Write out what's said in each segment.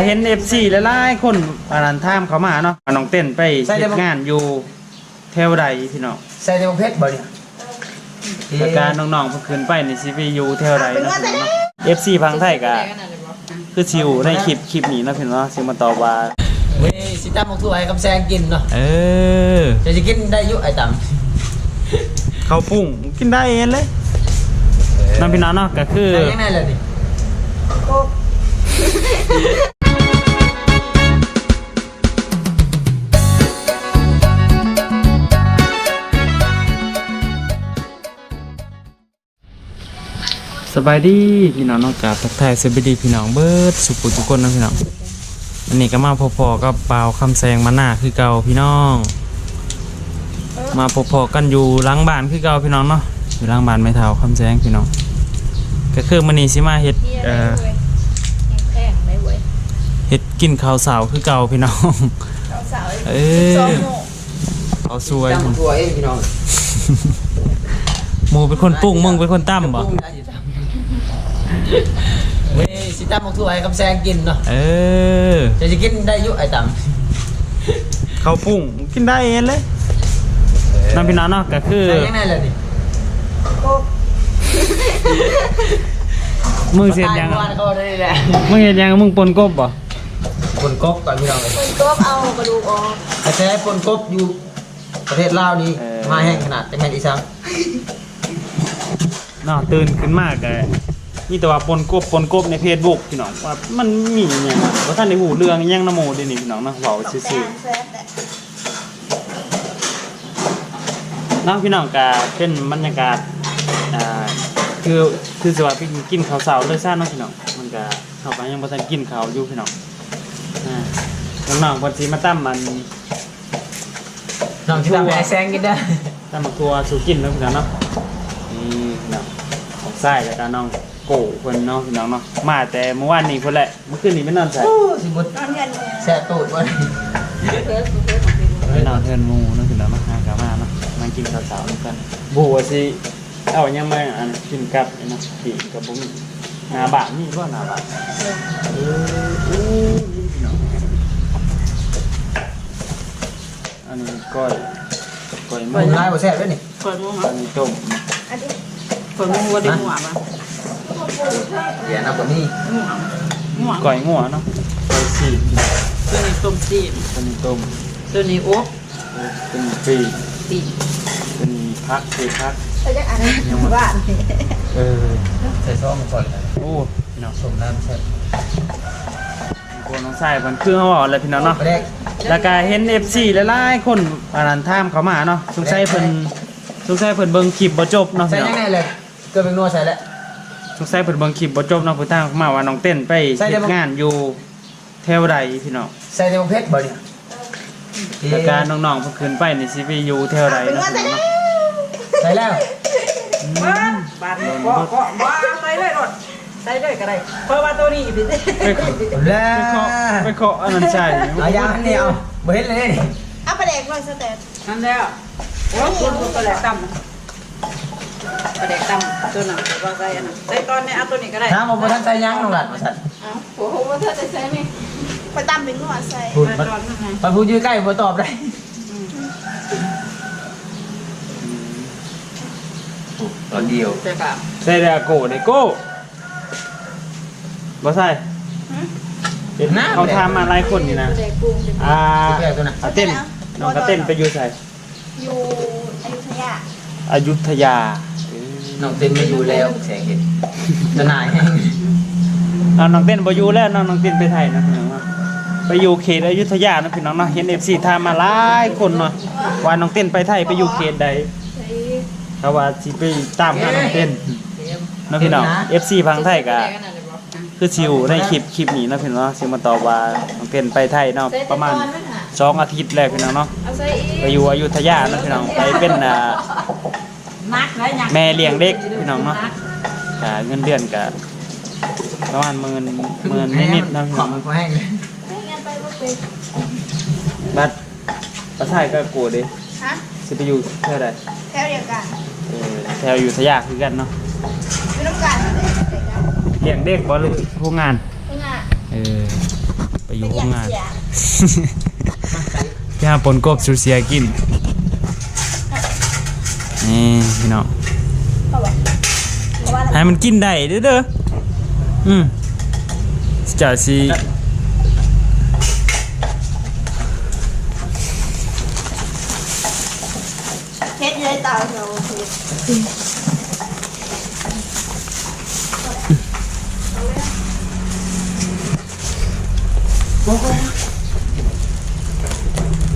เห็น FC หลายๆคนปานนันท่ามเขามาเนาะว่าน้องเต้นไปใช่เฮ็ได้ดบ่ งานอยู่แถวใดพี่น้องใส่ในประเภทบ่เนี่ยแล้วการน้องๆเพิ่นขึ้นไปนี่สิไปอยู่แถวใดเนาะพี่น้องเนาะ FC พังไทยก็คือสิอยู่ในคลิปคลิปนี้เนาะพี่น้องเนาะสิมาตอบว่าเว้ยสิตำบักถั่วให้คำแซงกินเนาะเออจะจะกินได้อยุไอ้ตข้าวปุ้งกินได้เองเลยำน้องพี่น้องเนาะก็คือ ได้ยังไงล่ะดิ สบายดีพี่น้องเนาะกับทักทายสวัสดีพี่น้องเบิร์ดสุขุทุกคนนะพี่น้องอันนี้ก็มาพอๆกับเปล่าวคำแซงมาหน้าคือเก่าพี่น้อง มาพอๆกันอยู่หล้างบ้านคือเก่าพี่น้องเนาะอยู่หล้างบ้านไม่เท่าคำแซงพี่น้อง ก็คือมันนี้สิมาเฮ็ดเอ่อแข่งได้เว้ยเฮ็ดกินข้าวสาวคือเก่าพี่น้องสาวเอๆสองอโมงเอาสวยตำบักถั่วเองพี่น้องหมูเป็นคนปรุงมึงเป็นคนตั้มบ่ ปรุงได้อยู่ตำเว้ยสิตำบักถั่วให้คำแซงกินเนาะเออ จะจะกินได้อยุไอ้ตข้าวปุ้งกินได้เองเลยำน้องพี่น้องเนาะก็คือได้ยังไงล่ะดิมึงเสียยังตาเมื่อวานเขาได้แหละมึงเห็นยังมึงปนกบบ่ปนกบก่อนพี่น้องเลยคนก็เอากระดูกออกแต่แท้ปนกบอยู่ประเทศลาวนี่มาแห้งขนาดจังไงอีสังเนาะตื่นขึ้นมากเลย นี่แต่ว่าปนกบปนกบในเพจบุกพี่น้องว่ามันมีอหย่างว่าท่านในหูเรื่องอิหยังนะโมเดี๋ยวนี้พี่น้องเนาะเว้าแต่ซื่อแซ่บแต่ๆเนาะพี่น้องก็เป็นบรรยากาศอ่าคือคือสิว่าไปกินข้าวเช้าเลยซ่าเนาะพี่น้องมันก็เฮาก็ยังบ่ทันกินข้าวอยู่พี่น้องอ่าน้องๆเพิ่นสิมาตั้มมันน้องที่ทำให้ไอ้แซงกินได้ตั้มมาตัวสู่กินเนาะพี่น้องเนาะนี่พี่น้องของไส้แล้วก็น้อง โก้เพิ่นเนาะพี่น้องเนาะมาแต่เมื่อวานนี้เพิ่นแหละเมื่อคืนนี้ไม่นอนใส่โอ้สิบดนอนกันเนี่ยแซ่บตูดวะเพิ่มเพิ่มของเป็นไปนอนเทินหมูเนาะพี่น้องเนาะหากลับมาเนาะมากินข้าวเช้าด้วยกันบัวสิเอายังมาอันกินกับอันนะกินกับผมหนาบาทนี่บ่หนาบาทเอออู้พี่น้องอันนี้ก้อยก้อยหมัมูนลายบ่แซ่บด้วยนี่เปิดวงอันนี้ต้มอันนี้เปิดวงวัวได้หัวมา เดี๋ยวนะผมนี่หัวหัวก้อยงัวเนาะก้อยสีตัวนี้ต้มจีนตัวนี้ต้มตัวนี้โอ๊กตัวนี้ฟรีตีตัวนี้พักฟรีพักเราจะอ่านบ้านนี่เออใส่ซอสมาก่อนเลยโอ้พี่น้องสมน้ำแซ่บโกน้องชายมันคือเขาบอกอะไรพี่น้องเนาะไปแรกแล้วก็เห็น FC หลายๆคนปานนันท่ามเขามาเนาะสงสัยเพิ่นสงสัยเพิ่นเบิ่งคลิปบ่จบเนาะใส่พี่น้อยังงไงเลยเกลือเป็นนัวใส่แล้ว สงสัยเพิ่นเบิ่งคลิปบ่จบเนาะเพิ่นทางเขามาว่าน้องเต้นไปใส่ได้เฮ็ดบ่งานอยู่แถวใดพี่น้องใส่ในประเภทบ่เนี่ยแล้วก็น้องๆเพิ่นขึ้นไปนี่สิไปอยู่แถวใดเนาะพี่น้องเนาะใส่แล้วบ้านบ้านก็ก็บ้าใส่เลยรถใส่เลยก็ได้เพราะว่าตัวนี้พี่ไปขอแล้วไปขอไปขออันนั้นใช่เอายางอันนี้เอาบ่เห็นเลยนี่เอาประเด็กมาสเตตนั่นแล้วโอ้คุณกระแดกตั้ม กระแดกตั้มตัวนั้นว่าใส่อันนั้นใส่ตอนนี้เอาตัวนี้ก็ได้ถามว่าบ่ทันใส่ยางน้องหลัดบ่ทันเอาโอ้โหว่าเธอจะใส่ไหมไปตำเป็นหัวใส่พูดใส่มันตอนนั้นไงมันพูดอยู่ใกล้บ่ตอบได้ตอนเดียวใส่กับใส่แล้วโก้ได้โก้บ่ใส่เห็นเขาทำมาหลายคนนี่นะประเด็กปรุงเป็นอ่าแก้วตัวน่ะอ่าเต้นน้องก็เต้นไปอยู่ใส่อยู่อยุธยา อยุธยา น้องเต้นไม่อยู่แล้วแสงเห็นจะนายแห้งเอาน้องเต้นไปอยู่แล้วน้องน้องเต้นไปไทยนะพี่น้องเนาะไปอยู่เขตอยุธยานะพี่น้องเนาะเห็นเอฟซีทามมาหลายคนเนาะว่าน้องเต้นไปไทยไปอยู่เขตใดใส่เขาว่าสิไปตามหาน้องเต้นเนาะพี่น้องเอฟซีพังไทยก็คือชิวในคลิปคลิปนี้เนาะพี่น้องเนาะสิมาตอบว่าน้องเต้นไปไทยเนาะใส่ประมาณตอนนั้นน่ะสองอาทิตย์แล้วพี่น้องเนาะเอาใส่อีกไปอยู่อยุธยาเนาะพี่น้องไปเป็นอ่า นักแล้วยังแม่เลี้ยงเด็กพี่น้องเนาะกะเงินเดือนกะประมาณหมื่นหมื่นนิดๆนะพี่ขน้อองมันก็แห้งเลยไม่งั้นไปบ่เป็นบัดประชายก็กลัวดิฮะสิไปอยู่แถวใดแถวเดียวกันเออแถวอยู่สยามคือกันเนาะไม่ต้องการอะไรใส่กันเลี้ยงเด็กบ่หรือผู้งานเพิ่งอะเอออยู่โรงงานย่าปนกบสูเสียกิน นี่พี่น้องเพราะว่าเพราะว่าให้มันกินได้เด้อเด้ออืมจะสิเฮ็ดอยู่ในเตาเราโอเค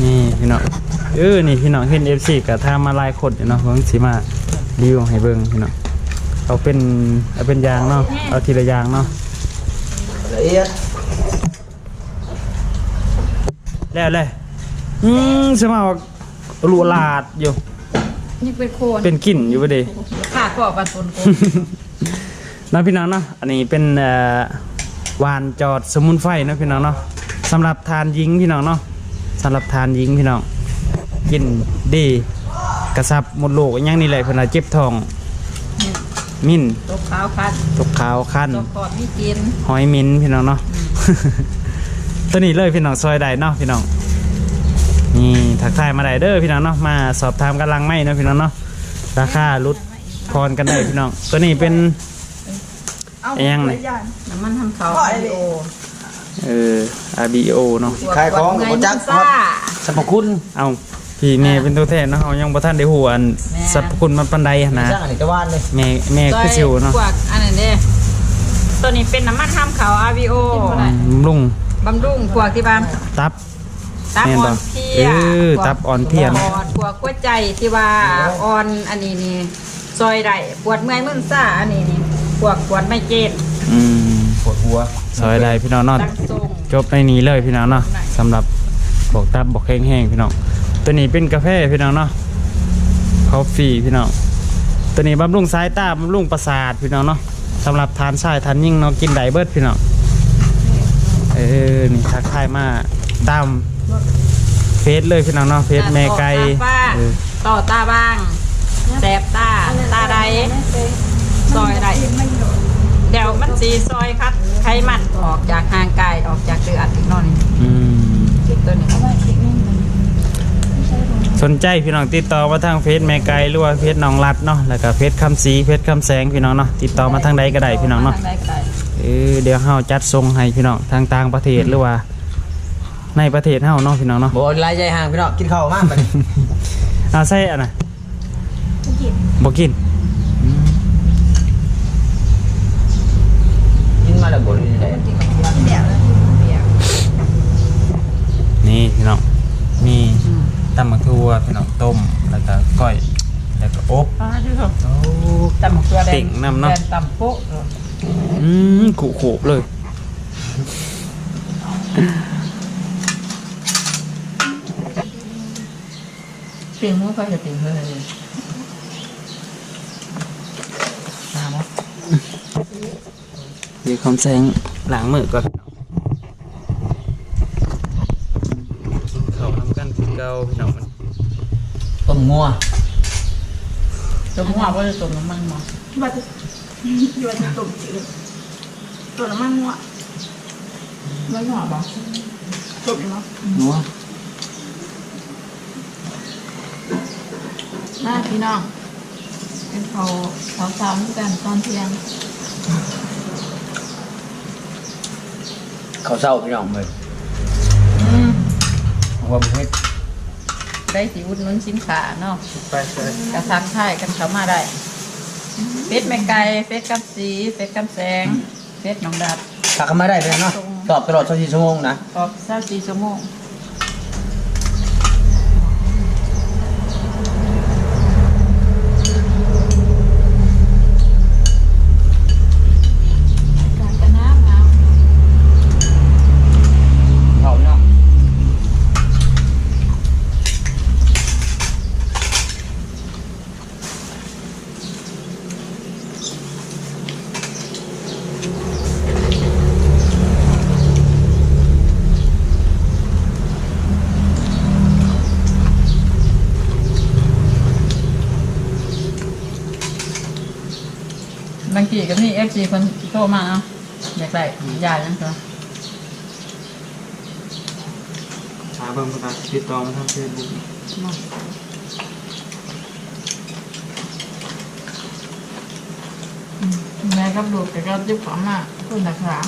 นี่พี่น้อง เออนี่พี่น้องเห็น FC กับทามาหลายคนอยู่เนาะเพิ่งสิมารีวิวให้เบิ่งพี่น้องเอาเป็นเอาเป็นยางเนาะเอาทีละอยางเนาะละเอียดแล้วเลยอืมสมาว่าลูลาดอยู่นี่เป็นโคนเป็นกลิ่นอยู่บ่ดีขาดบอกกันปนโคนนะพี่น้องเนาะอันนี้เป็นเอ่อวานจอดสมุนไพรเนาะพี่น้องเนาะสำหรับทานยิงพี่น้องเนาะสำหรับทานยิงพี่น้อง กินดีกระซับหมดโลกอหยังนี่แหละเพิ่นว่าเจ็บท้อง มิ้นตกขาวคัดตกขาวคันตกปอดมีกินหอยมิ้นพี่น้องเนาะตัวนี้เลยพี่น้องซอยใดเนาะพี่น้องนี่ถักทายมาได้เด้อพี่น้องเนาะมาสอบถามกันลังไม่เนาะพี่น้องเนาะราคาลดพรกันได้พี่น้อง ตัวนี้เป็นเอาเอียงเลยหลาางน้ำมันทำเขาปล่อยเลยโอเออ RBO เนาะขายของกับบ่จักซ่าสรรพคุณเอา พี่แม่เป็นตัวแทนเนาะเฮายังบ่ทันได้ฮู้อันแม่สรรพคุณมันปานใดหั้นนะจ้างอันนี้จะว่านเลยแม่แม่คือสิวเนาะพวกอันนั้นเด้ตัวนี้เป็นน้ำมันทำเขา RVO อืมลุงบำรุงพวกที่บ้านตับตับแม่นอ่บ่อนเพลียเออพวกตับอ่อนเพลียปอดพวกหัวใจที่ว่าอ่อนอันนี้นี่ซอยได้ปวดเมื่อยมึนซ่าอันนี้นี่พวกปวดไมเกรนอืมปวดหัวซอยใดพี่น้องเนาะตั้งทรงจบในนี้เลยพี่น้องเนาะสำหรับบอกตับบอกแห้งๆพี่น้อง ตัวนี้เป็นกาแฟพี่น้องเนาะคอฟฟี่พี่น้องตัวนี้บำรุงสายตาบำรุงประสาทพี่น้องเนาะสำหรับทานชายทานยิ่งเนาะกินไดเบิร์ดพี่น้องเออนี่ทักทายมาตามเฟซเลยพี่น้องเนาะเฟซแม่ไก่ต่อตาฟ้าเออต่อตาบ้างแสบตาตาใดซอยใดเดี๋ยวมันสีซอยคัดไขมันออกจากห่างกายออกจากเลือดอีกหน่อยอืมตัวนี้ สนใจพี่น้องติดต่อมาทางเฟซแม่ไก่หรือว่าเฟซน้องรัดเนาะแล้วก็เฟซคำสีเฟซคำแสงพี่น้องเนาะติดต่อมาทางใดก็ได้พี่น้องเนาะทได้ก็ได้เออเดี๋ยวเฮาจัดส่งให้พี่น้องทางต่างประเทศหรือว่า ในประเทศเฮาเนาะพี่น้องเนาะบ่ลายใหญ่ห่างพี่น้องกินข้าวมากไปเอาใส่อันน่ะกินบ่กินกินมาแล้วบ่ได้ได้กินเดี๋ยวเลยนี่พี่น้องมี ตำมะทั่วพี่น้องต้มแล้วก็ก้อยแล้วก็อบอ่าที่ผมโอ้ ตำหมกตัวแดงติ่งน้ำเนาะแดงตำโป๊ะอืมขู่ขู่เลยติ่งมือก็จะติ่งเพื่อนเลยมาบ่เดี๋ยวคำแสงล้างมือก่อนกินข้าวทำกันคือเก่าพี่น้องมัน ต้ มงัวตัวหัวว่าจะตัวน้ำมันมั้งว่าจะอยู่ว่าจะตุ่มจืดตัวน้ำมันงัวไม่หัวบ่ตุ่มเนาะงัวมาพี่น้อง เป็นเขาเขาสาวๆเหมือนกันตอนเที่ยงข้าวเช้าพี่น้องเลยอืมหัวเฮ็ด ได้สิอุดหนุนสินค้าเนาะไปเลยกระทักทายกันเข้ามาได้เฟซแม่ไก่เฟซกับสีเฟซกับแสงเฟซน้องดับทักเข้ามาได้พี่น้องเนาะตอบตลอด24ชั่วโมงนะ ตอบเช้าสี่ชั่วโมงการกันน้ำเอา ข้าวพี่น้อง บางทีก็มีเอฟซีคนโทรมาเอาอยากได้ยาจังตัวหาเบิ่งประกาศติดต่อมาทางเฟซบุ๊กแม่กับลูกแต่ก็ยุบความมากคุณนะครับ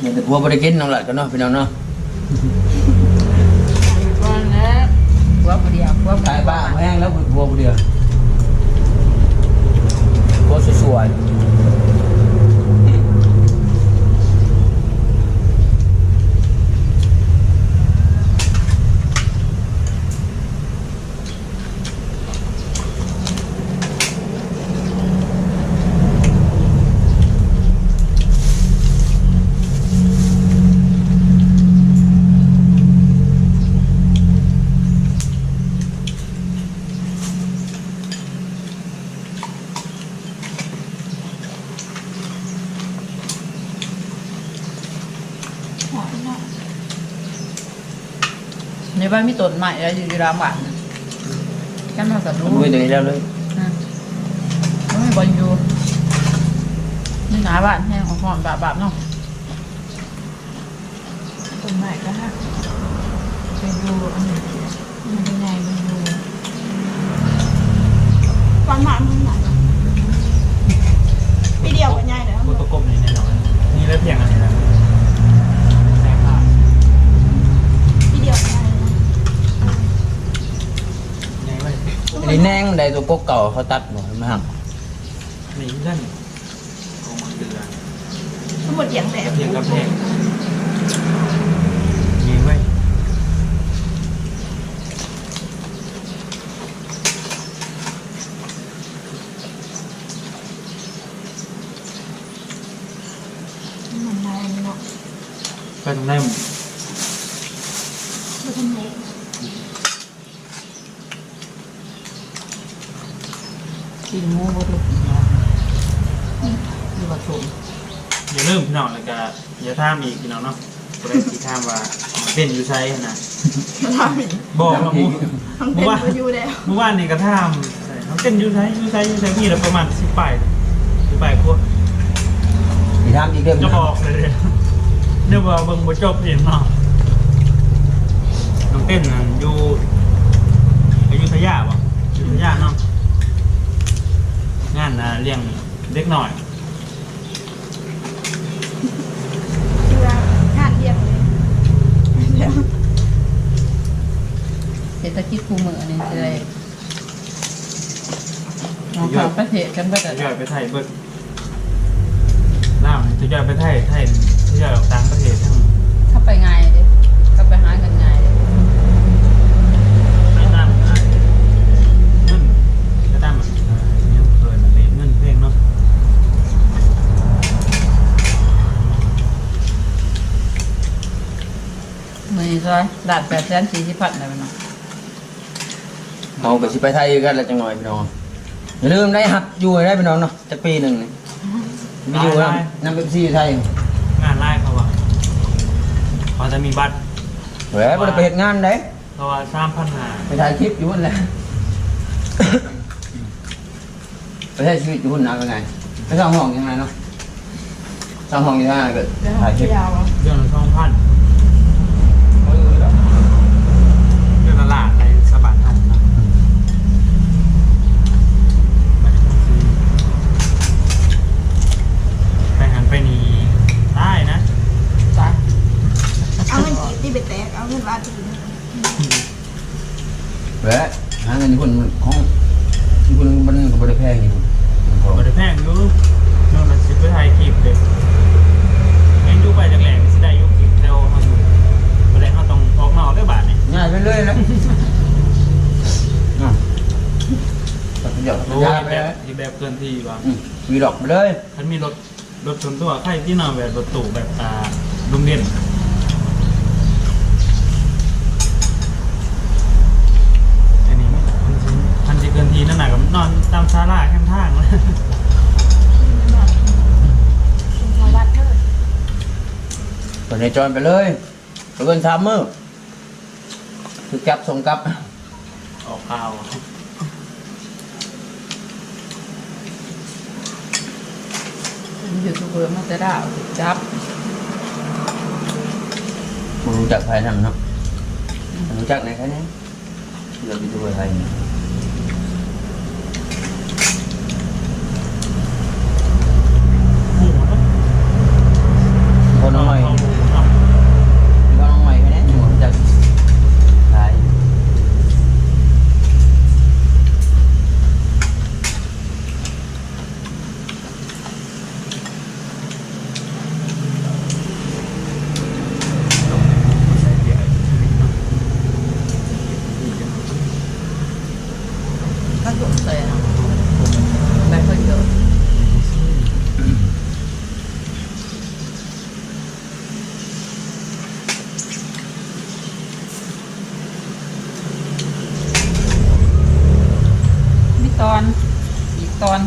เนี่ยแต่พัวบริกินน้องหลัดกันเนาะพี่น้องเนาะ อยู่ก่อนแล้ว หัวผู้เดียวหัวผู้ ตาย เดียว บ้าแห้งแล้วพัวผู้เดียวพัวสวยๆ หอมเนาะ ใน บ้านมีต้นใหม่แล้วอยู่ที่รามบ้านน่ะกันมาสัตว์ดูรู้ไว้ตัวนี้แล้วเลยนะไม่มีบอลอยู่นี่หนาบ้านแห้งของหอมแบบแบบเนาะต้นไม้ก็ฮะไปดูอันนี้มันเป็นไงมันดู ความหวานมันหนาพี่เดียวกันใหญ่เลย พูดประกบนี่แน่นอนนี่แล้วเพียงอันนี้นะแซ่บมาก พี่เดียวกันใหญ่เลย ยังไง อันนี้แนง ใดตัวกกเก่าเขาตัดหมดมาหักนี่ท่านของมังเดือนทั้งหมดอย่างแหลมเพียงกับแพงยิงไว้มันลายเนาะไปตรงไหนหมดมันเป็น กินหมูบดลูกนี่ว่าถูกอย่าลืมพี่น้องแล้วก็อย่าท่ามอีกพี่น้องเนาะก็ได้ที่ท่ามว่าเต้นอยู่ใช้นะมันทำอีกบอกเราเมื่อทั้งเมื่เต็อมวานไปอยู่แล้วเมื่อวานนี่ก็ท่ามใช่เขาเต้นอยู่ใช้อยู่ใช้อยู่ใช้พี่แล้วประมาณสิบปลายสิบปลายพวกอีกทำอีกเด้อจะบอกเลยเนี่ยเนี่ยว่าเบิ่งบ่จบเห็นเนาะน้องเต้นน่ะอยู่อยุธยาบ่อยุธยาเนาะ งานน่ะเลี้ยงเด็กหน่อยคือว่างานเลี้ยงเลยแล้วเศรษฐกิจคู่มือนี่จะได้มองข่าวประเทศกันเบิดทอะยอยไปไทยเบิดล่ามทยอยไปไทยไทยทยอยออกต่างประเทศทั้ง ถ้าไปง่ายเด้ก็ไปหาเงินง่ายเด้ เวียดนามอะเงินก็ตามอะเนี่ยเกินอะไรเงินเพลงเนาะ มือนี้ ซอยดาดแปดแสนสี่สิบพันได้ไหมเนาะเอาไปสิไปไทยกันแล้วจังหน่อยพี่น้องอย่าลืมได้หักอยู่ให้ได้พี่น้องเนาะจักปีหนึ่งนี่มีอยู่นะนำเป๊ปซี่ไทยงานไล่เขาว่าเขาจะมีบัตรแหวนบ่ได้ไปเฮ็ดงานได้เขาว่าสามพันห้าไปถ่ายคลิปอยู่นั่นแหละไปใช้ชีวิตอยู่หุ่นนาเป็นไงไปสร้างห้องยังไงเนาะสร้างห้องยังไงก็แล้วถ่ายคลิปยาวอะเดือนละสองพันเดือนละล้านในสะบัดทันนะมันก็คือ ไปหันไปนี่ได้นะจ้ะเอาเงินกีบที่ไปแตกเอาเงินบาทที่แหวนหาเงินอยู่คนของที่คนมันก็บ่ได้แพงอยู่บริแพงอยู่นู่นน่ะสิไปถ่ายคลิปเด็กเอ็นอยู่ไปจากแหล่งสิได้อยุคลิปเร็วเขาอยู่บริเขาต้องออกนอกด้วยบาทนี่ง่ายไปเลยนะอะตัดหยอดโอ้ยายไปแบเลบยที่แบบเกินที่ว่ะอืมวีดอกไปเลยฉันมีรถ รถชนตัวใครที่นอนแบบรถตู่แบบอ่าลุงเด่นอันนี้ไม่มันสิมันจะเกินทีนั่นน่ะก็นอนตามซาร่าข้างทางเลยชาวบ้านเธอเปิดในจอยไปเลยไปเกินสามมื้อคือจับส่งกลับ ออกข่าว เยูทูบเบอร์มาแต่ดาวจับรู้จักใครทำเนาะรู้จักในแค่นี้เราไปดูไทยคนน้อยคนน้อยแค่นี้หนูรู้จักไทย ถ้าสนใจนะไม่ค่อยเยอะมีตอน อีกตอน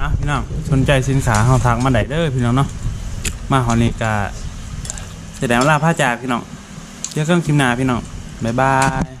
อะพี่น้อง สนใจสินค้าเฮาทักมาได้เด้อพี่น้องเนาะมาฮอนิกาแสดงลาผ้าจากพี่น้องเจอกันคลิปหน้าพี่น้องบ๊ายบาย